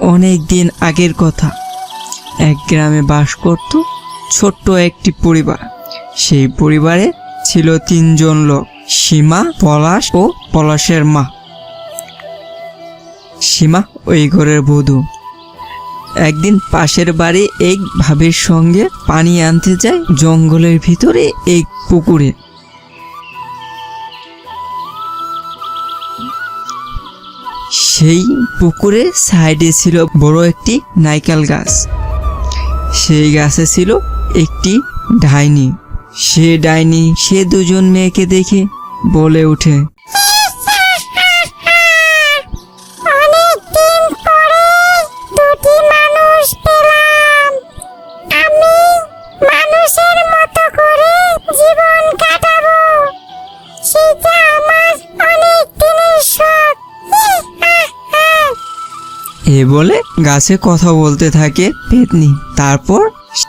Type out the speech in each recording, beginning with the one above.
অনেক দিন আগের কথা। এক গ্রামে বাস করত ছোট্ট একটি পরিবার। সেই পরিবারে ছিল তিনজন লোক, সীমা, পলাশ ও পলাশের মা। সীমা ওই ঘরের বধূ। একদিন পাশের বাড়ি এক ভাবের সঙ্গে পানি আনতে যায় জঙ্গলের ভিতরে এক পুকুরে। সেই পুকুরের সাইডে ছিল বড় একটি নাইকাল গাছ। সেই গাছে ছিল একটি ডাইনি। সে ডাইনি, সে দুজন মেয়েকে দেখে বলে ওঠে এ বলে গাছে কথা বলতে থাকে পেতনি। তারপর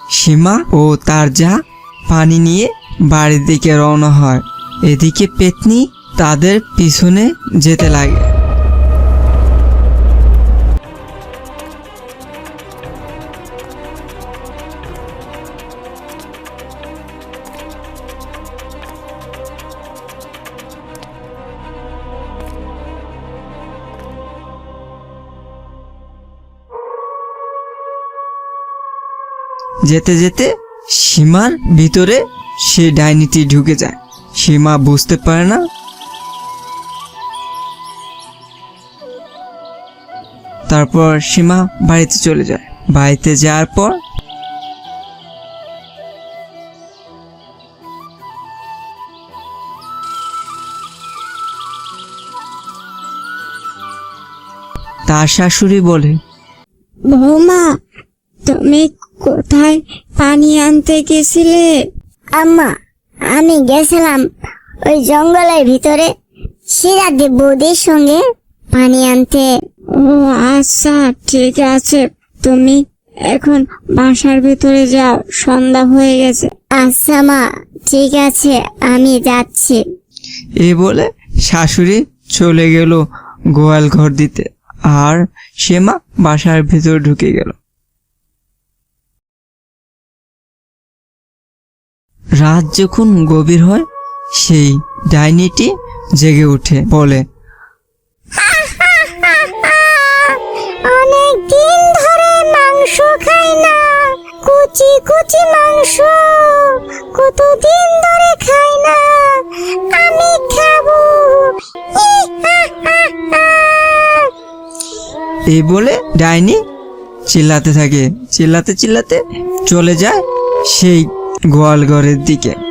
সীমা ও তার যা পানি নিয়ে বাড়ির দিকে রওনা হয়। এদিকে পেতনি তাদের পিছনে যেতে লাগে। যেতে যেতে সীমার ভিতরে সে ডাইনিটি ঢুকে যায়। সীমা বুঝতে পারে না। তারপর সীমা বাড়িতে চলে যায়। বাড়িতে যাওয়ার পর তার শাশুড়ি বলে, বৌমা, তুমি কোথায় পানি আনতে গেছিলে? আম্মা আমি গেছিলাম ওই জঙ্গলের ভিতরে সিরাদি বৌদির সঙ্গে পানি আনতে। ও আচ্ছা ঠিক আছে। তুমি এখন বাসার ভিতরে যাও সন্ধ্যা হয়ে গেছে। আচ্ছা মা ঠিক আছে আমি যাচ্ছি। এ বলে শাশুড়ি চলে গেল গোয়াল ঘর দিতে। আর সেমা বাসার ভিতর ঢুকে গেল। রাত যখন গভীর হয় সেই ডাইনিটি জেগে উঠে বলে অনেক দিন ধরে মাংস খাই না কুচি কুচি মাংস। কতদিন ধরে খাই না আমি খাব। এই বলে ডাইনি চিল্লাতে থাকে চিল্লাতে চিল্লাতে চলে যায় সেই গোয়াল ঘরের দিকে।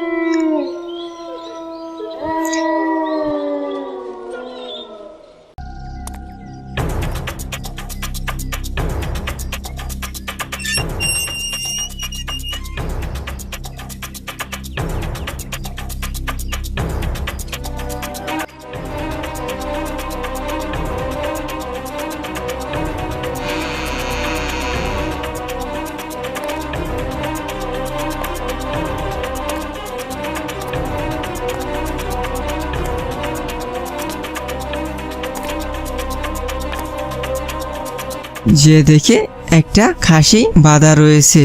যে দেখে একটা খাসি বাঁধা রয়েছে।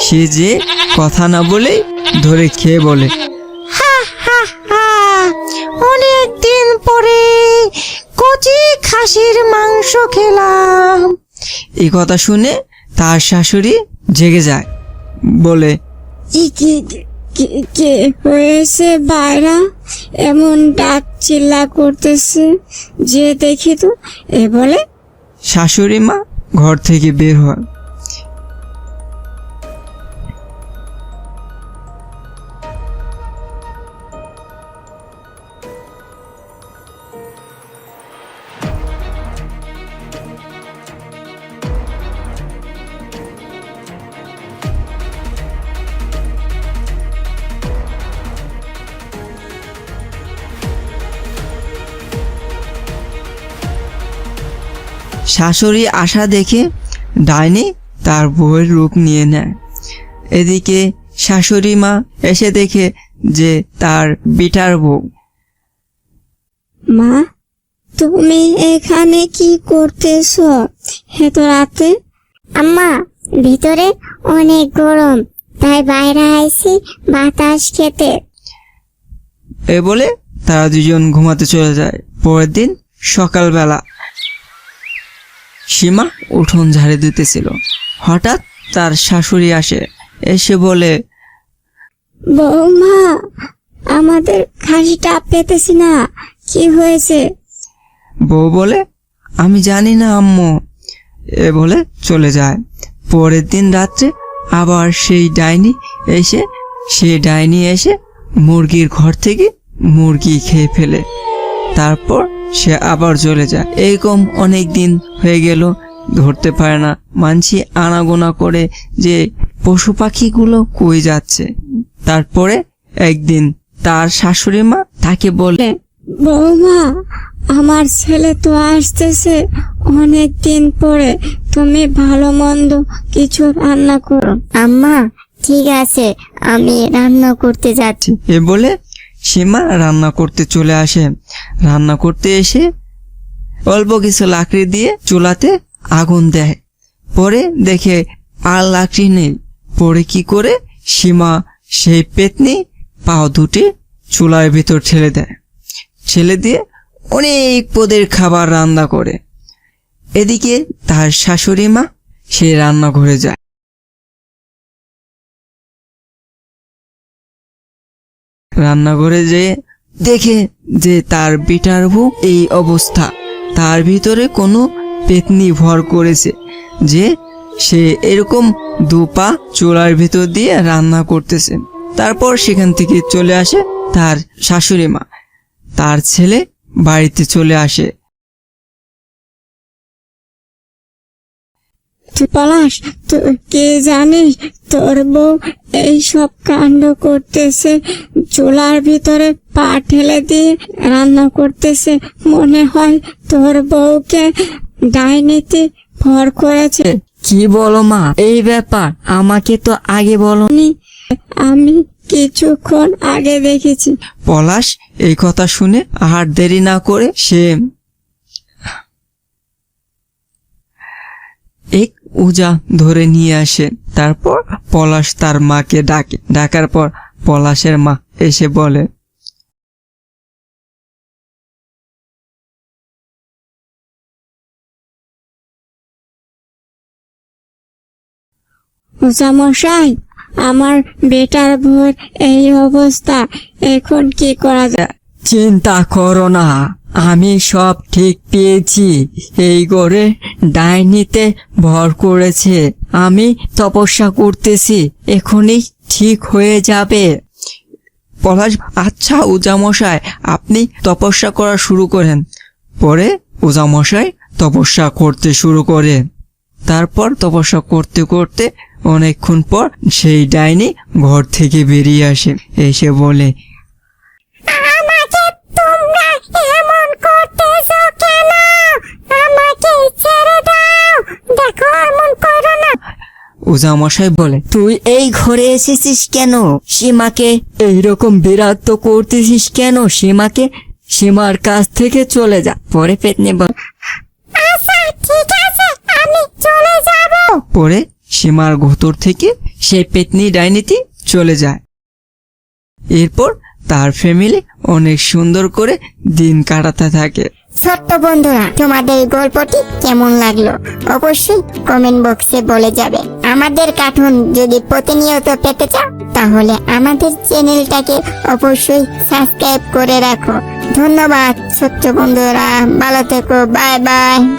সে যে কথা না বলে ধরে খেয়ে বলে অনেক দিন পরে কচি খাসির মাংস খেলাম। এই কথা শুনে তার শাশুড়ি জেগে যায় বলে কি হয়েছে বাইরা এমন ডাক চিল্লা করতেছে যে দেখি তো। এ বলে, শাশুড়ি মা ঘর থেকে বের হয়। শাশুড়ি আসা দেখে ডাইনি তার বউয়ের রূপ নিয়ে নেয়। এদিকে শাশুড়ি মা এসে দেখে যে তার বিটার বউ। মা তুমি এখানে কি করতেছ? এত রাতে? আম্মা ভিতরে অনেক গরম তাই বাইরে আইছি বাতাস খেতে। এ বলে তারা দুজন ঘুমাতে চলে যায়। পরের দিন সকালবেলা সীমা উঠোন ঝাড়ে দিতেছিল। হঠাৎ তার শাশুড়ি আসে এসে বলে বৌমা আমাদের খাসিটা পেতেছি না কি হয়েছে? বউ বলে আমি জানি না আম্মু। এ বলে চলে যায়। পরের দিন রাত্রে আবার সেই ডাইনি এসে সেই ডাইনি এসে মুরগির ঘর থেকে মুরগি খেয়ে ফেলে। তারপর সে আবার চলে যায়। এরকম অনেক দিন হয়ে গেল ধরতে পারে না। মানছি আনাগোনা করে যে পশু পাখিগুলো কই যাচ্ছে। তারপরে একদিন তার শাশুড়ি মা তাকে বলে বৌমা আমার ছেলে তো আসতেছে। অনেক দিন পরে তুমি ভালো মন্দ কিছু রান্না করো। আম্মা ঠিক আছে আমি রান্না করতে যাচ্ছি। এ বলে সীমা রান্না করতে চলে আসে। রান্না করতে এসে অল্প কিছু লাকড়ি দিয়ে চুলাতে আগুন দেয়। পরে দেখে আর লাকড়ি নেই। পরে কি করে? সীমা সেই পেতনি পাও দুটি চুলার ভিতর ঠেলে দেয়। ঠেলে দিয়ে অনেক পদের খাবার রান্না করে। এদিকে তার শাশুড়ি মা সেই রান্নাঘরে যায়। রান্নাঘরে যেয়ে দেখে যে তার বিটার বউ এই অবস্থা। তার ভিতরে কোনো পেতনি ভর করেছে যে সে এরকম দুপা চোলার ভিতর দিয়ে রান্না করতেছে। তারপর সেখান থেকে চলে আসে তার শাশুড়ি মা। তার ছেলে বাড়িতে চলে আসে। পলাশ তুই কে জানিস তোর বউ এইসব কাণ্ড করতেছে চুলার ভিতরে পা ঠেলে দিয়ে রান্না করতেছে। মনে হয় তোর বউকে ডাইনিতে ভর করেছে। কি বলো মা? এই ব্যাপার আমাকে তো আগে বলো। নি, আমি কিছুক্ষণ আগে দেখেছি। পলাশ এই কথা শুনে আর দেরি না করে সে উজা ধরে নিয়ে আসে। তারপর পলাশ তার মাকে ডাকে। ডাকার পর পলাশের মা এসে বলে মশাই আমার বেটার ভোর এই অবস্থা এখন কি করা যায়? চিন্তা করো না। আমি সব ঠিক পেয়েছি। এই করে ডাইনিতে ভর করেছে। আমি তপস্যা করতেছি। এখনই ঠিক হয়ে যাবে। পলাশ আচ্ছা উজামশাই, আপনি তপস্যা করা শুরু করেন। পরে উজামশাই তপস্যা করতে শুরু করে। তারপর তপস্যা করতে করতে অনেকক্ষণ পর সেই ডাইনি ঘর থেকে বেরিয়ে আসে। এসে বলে উজামশাই বলে তুই এই ঘরে এসেছিস কেন? সীমাকে এইরকম বিরক্ত করতেছিস কেন সীমাকে? সীমার কাছ থেকে চলে যা পরে পেতনি বল। আচ্ছা ঠিক আছে আমি চলে যাব। পরে সীমার ভেতর থেকে সে পেতনি ডাইনিটি চলে যায়। এরপর তার ফ্যামিলি অনেক সুন্দর করে দিন কাটাতে থাকে। ছোট্ট বন্ধুরা, তোমাদের এই গল্পটি কেমন লাগল? অবশ্যই কমেন্ট বক্সে বলে যাবে। আমাদের কার্টুন যদি প্রতিনিয়ত পেতে চাও, তাহলে আমাদের চ্যানেলটাকে অবশ্যই সাবস্ক্রাইব করে রাখো। ধন্যবাদ, ছোট্ট বন্ধুরা। ভালো থেকো বাই বাই